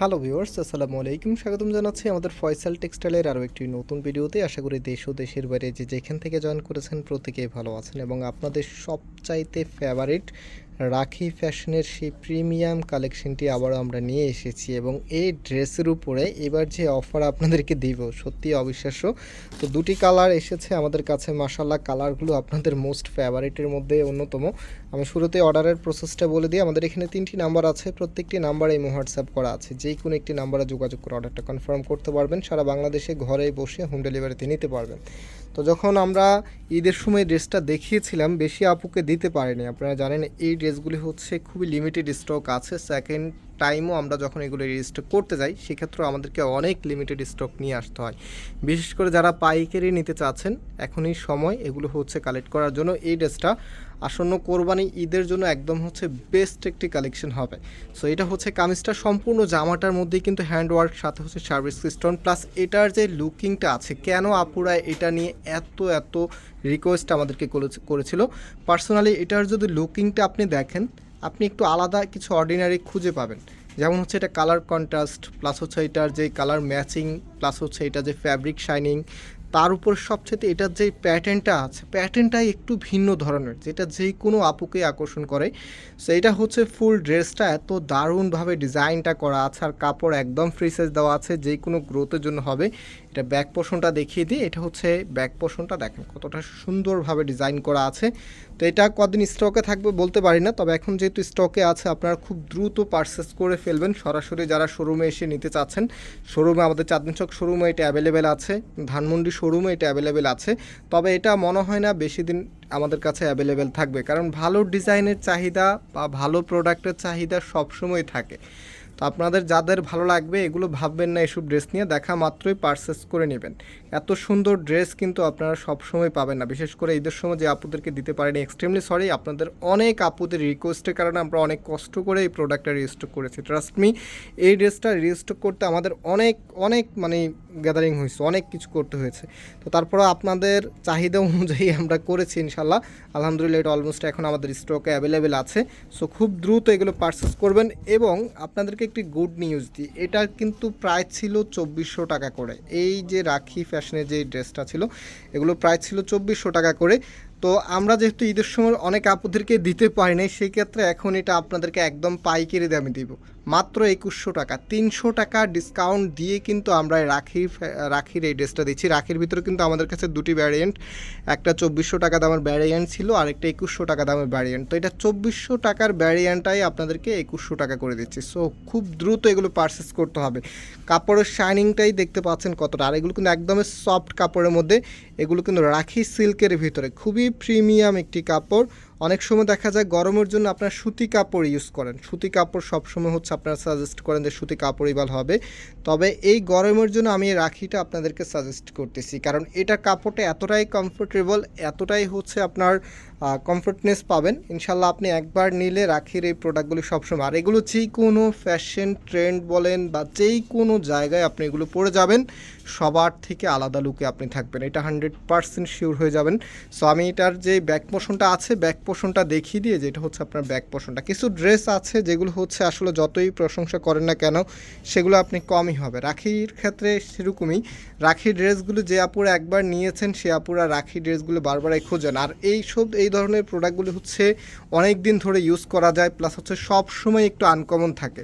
Hello viewers, আসসালামু আলাইকুম। স্বাগতম জানাচ্ছি আমাদের ফয়সাল টেক্সটাইলের আরও একটি নতুন ভিডিওতে। আশা করি দেশ ও দেশের বাইরে যে যেখান থেকে জয়েন করেছেন প্রত্যেকেই ভালো আছেন এবং আপনাদের সবচাইতে ফেভারিট রাখি ফ্যাশনের সেই প্রিমিয়াম কালেকশনটি আবারও আমরা নিয়ে এসেছি এবং এই ড্রেসের উপরে এবার যে অফার আপনাদেরকে দিব, সত্যি অবিশ্বাস্য। তো দুটি কালার এসেছে আমাদের কাছে মাসাল্লাহ কালারগুলো আপনাদের মোস্ট ফেভারিটের মধ্যে অন্যতম। আমি শুরুতে অর্ডারের প্রসেসটা বলে দিই, আমাদের এখানে তিনটি নাম্বার আছে, প্রত্যেকটি নাম্বারে এই হোয়াটসঅ্যাপ করা আছে। যে কোনো একটি নাম্বারে যোগাযোগ করে অর্ডারটা কনফার্ম করতে পারবেন, সারা বাংলাদেশে ঘরে বসে হোম ডেলিভারিতে নিতে পারবেন। তো যখন আমরা ঈদের সময় ড্রেসটা দেখিয়েছিলাম, বেশি আপুকে দিতে পারেনি। আপনারা জানেন এই ড্রেসগুলি হচ্ছে খুবই লিমিটেড স্টক আছে। সেকেন্ড টাইমও আমরা যখন এগুলো রেজিস্টার করতে যাই, সেক্ষেত্রেও আমাদেরকে অনেক লিমিটেড স্টক নিয়ে আসতে হয়। বিশেষ করে যারা পাইকারি নিতে চাচ্ছেন, এখনই সময় এগুলো হচ্ছে কালেক্ট করার জন্য। এই ড্রেসটা আসন্ন কোরবানি ঈদের জন্য একদম হচ্ছে বেস্ট একটি কালেকশন হবে। সো এটা হচ্ছে কামিজটা। সম্পূর্ণ জামাটার মধ্যেই কিন্তু হ্যান্ড ওয়ার্ক সাথে হচ্ছে সার্ভিস স্টোন প্লাস এটার যে লুকিংটা আছে, কেন আপুরা এটা নিয়ে এত এত রিকোয়েস্ট আমাদেরকে করেছে- করেছিল? পার্সোনালি এটার যদি লুকিংটা আপনি দেখেন আপনি একটু আলাদা কিছু অর্ডিনারি খুঁজে পাবেন। যেমন হচ্ছে এটা কালার কন্ট্রাস্ট প্লাস হচ্ছে এটার যে কালার ম্যাচিং প্লাস হচ্ছে এটা যে ফ্যাব্রিক শাইনিং তার উপর সবচেয়ে এটার যে প্যাটার্নটা আছে, প্যাটার্নটাই একটু ভিন্ন ধরনের, যেটা যে কোনো আপুকে আকর্ষণ করে। সো এটা হচ্ছে ফুল ড্রেসটা, এত দারুণভাবে ডিজাইনটা করা আছে আর কাপড় একদম ফ্রি সাইজ দেওয়া আছে যে কোনো গ্রোথের জন্য হবে। এটা ব্যাক পোর্শনটা দেখিয়ে দিই, এটা হচ্ছে ব্যাক পোর্শনটা দেখেন কতটা সুন্দরভাবে ডিজাইন করা আছে। তো এটা কদিন স্টকে থাকবে বলতে পারি না, তবে এখন যেহেতু স্টকে আছে, আপনারা খুব দ্রুত পারচেস করে ফেলবেন। সরাসরি যারা শোরুমে এসে নিতে চাচ্ছেন শোরুমে আমাদের চাঁদনি চক শোরুমে এটা অ্যাভেলেবেল আছে। ধানমন্ডি শোরুমে এটা অ্যাভেলেবেল আছে। তবে এটা মনে হয় না বেশি দিন আমাদের কাছে অ্যাভেলেবেল থাকবে। কারণ ভালো ডিজাইনের চাহিদা বা ভালো প্রোডাক্টের চাহিদা সবসময় থাকে। তো আপনাদের যাদের ভালো লাগবে, এগুলো ভাববেন না এসব ড্রেস নিয়ে। দেখা মাত্রই পারচেস করে নেবেন। এত সুন্দর ড্রেস কিন্তু আপনারা সবসময় পাবেন না। বিশেষ করে ঈদের সময় যে আপুদেরকে দিতে পারেনি এক্সট্রিমলি সরি আপনাদের অনেক আপুদের রিকোয়েস্টের কারণে আমরা অনেক কষ্ট করে এই প্রোডাক্টটা রিস্টক করেছি। ট্রাস্ট মি এই ড্রেসটা রিস্টক করতে আমাদের অনেক অনেক মানে গ্যাদারিং হয়েছে, অনেক কিছু করতে হয়েছে। তো তারপরে আপনাদের চাহিদা অনুযায়ী আমরা করেছি ইনশাল্লাহ। আলহামদুলিল্লাহ এটা অলমোস্ট এখন আমাদের স্টকে অ্যাভেলেবেল আছে। সো খুব দ্রুত এগুলো পারচেস করবেন এবং আপনাদেরকে একটি গুড নিউজ দিই, এটা কিন্তু প্রায় ছিল চব্বিশশো টাকা করে। এই যে রাখি ফ্যাশনের যে ড্রেসটা ছিল, এগুলো প্রায় ছিল চব্বিশশো টাকা করে। তো আমরা যেহেতু ঈদের সময় অনেক আপুদেরকে দিতে পারি নাই, সেই ক্ষেত্রে এখন এটা আপনাদেরকে একদম পাইকারি দামে দিব। মাত্র একুশশো টাকা। তিনশো টাকা ডিসকাউন্ট দিয়ে কিন্তু আমরা রাখির রাখির এই ড্রেসটা দিচ্ছি। রাখির ভিতরে কিন্তু আমাদের কাছে দুটি ভ্যারিয়েন্ট একটা চব্বিশশো টাকা দামের ভ্যারিয়েন্ট ছিল, আর একটা একুশশো টাকা দামের ভ্যারিয়েন্ট তো এটা চব্বিশশো টাকার ভ্যারিয়েন্টটাই আপনাদেরকে একুশশো টাকা করে দিচ্ছি। সো খুব দ্রুত এগুলো পারচেস করতে হবে। কাপড়ের শাইনিংটাই দেখতে পাচ্ছেন কতটা। আর এগুলো কিন্তু একদমই সফট কাপড়ের মধ্যে, এগুলো কিন্তু রাখি সিল্কের ভিতরে। খুবই প্রিমিয়াম একটি কাপড়। অনেক সময় দেখা যায় গরমের জন্য আপনার সুতি কাপড় ইউজ করেন। সুতি কাপড় সবসময় হচ্ছে আপনারা সাজেস্ট করেন যে সুতি কাপড়ই ভালো হবে। তবে এই গরমের জন্য আমি রাখিটা আপনাদেরকে সাজেস্ট করতেছি। কারণ এটা কাপড়টা এতটাই কমফোর্টেবল এতটাই হচ্ছে আপনার কমফোর্টনেস পাবেন। ইনশাল্লাহ আপনি একবার নিলে রাখির এই প্রোডাক্টগুলি সবসময়। আর এগুলো যে কোনো ফ্যাশন ট্রেন্ড বলেন বা যেই কোনো জায়গায় আপনি এগুলো পরে যাবেন, সবার থেকে আলাদা লুকে আপনি থাকবেন। এটা হান্ড্রেড পার্সেন্ট শিওর হয়ে যাবেন। সো আমি এটার যে ব্যাক পোষণটা আছে ব্যাক পোষণটা দেখিয়ে দিয়ে যেটা হচ্ছে আপনার ব্যাক পোষণটা কিছু ড্রেস আছে যেগুলো হচ্ছে আসলে যতই প্রশংসা করেন না কেন, সেগুলো আপনি কমই হবে। রাখির ক্ষেত্রে সেরকমই। রাখি ড্রেসগুলো যে আপুরা একবার নিয়েছেন, সে আপুরা রাখি ড্রেসগুলো বারবারই খোঁজেন। আর এই সব এই ধরনের প্রোডাক্টগুলি হচ্ছে অনেক দিন ধরে ইউজ করা যায় প্লাস হচ্ছে সব সময় একটু আনকমন থাকে।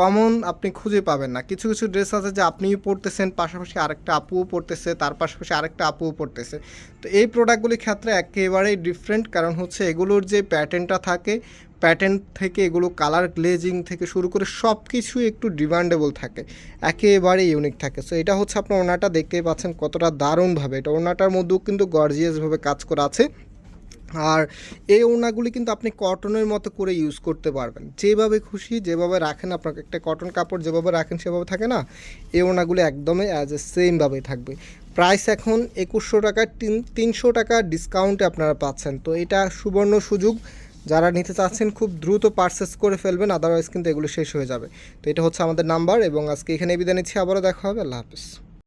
কমন আপনি খুঁজে পাবেন না। কিছু কিছু ড্রেস আছে যে আপনিও পড়তেছেন পাশাপাশি আরেকটা আপুও পড়তেছে তার পাশাপাশি আরেকটা আপুও পড়তেছে তো এই প্রোডাক্টগুলির ক্ষেত্রে একেবারেই ডিফারেন্ট কারণ হচ্ছে এগুলোর যে প্যাটার্নটা থাকে প্যাটার্ন থেকে এগুলো কালার গ্লেজিং থেকে শুরু করে সব কিছু একটু ডিমান্ডেবল থাকে। একেবারে ইউনিক থাকে। সো এটা হচ্ছে আপনার ওনাটা দেখতেই পাচ্ছেন কতটা দারুণভাবে। এটা ওনাটার মধ্যেও কিন্তু গর্জিয়াসভাবে কাজ করা আছে। আর এই ওড়নাগুলি কিন্তু আপনি কটনের মতো করে ইউজ করতে পারবেন। যেভাবে খুশি, যেভাবে রাখেন আপনাকে, একটা কটন কাপড় যেভাবে রাখেন সেভাবে থাকে না? এই ওড়নাগুলি একদমই অ্যাজ এ সেমভাবেই থাকবে। প্রাইস এখন একুশশো টাকা, তিন, তিনশো টাকা ডিসকাউন্টে আপনারা পাচ্ছেন। তো এটা সুবর্ণ সুযোগ। যারা নিতে চাচ্ছেন, খুব দ্রুত পারচেস করে ফেলবেন আদারওয়াইজ কিন্তু এগুলো শেষ হয়ে যাবে। তো এটা হচ্ছে আমাদের নাম্বার এবং আজকে এখানে বিদায় নিচ্ছি। আবারও দেখা হবে। আল্লাহ হাফিজ।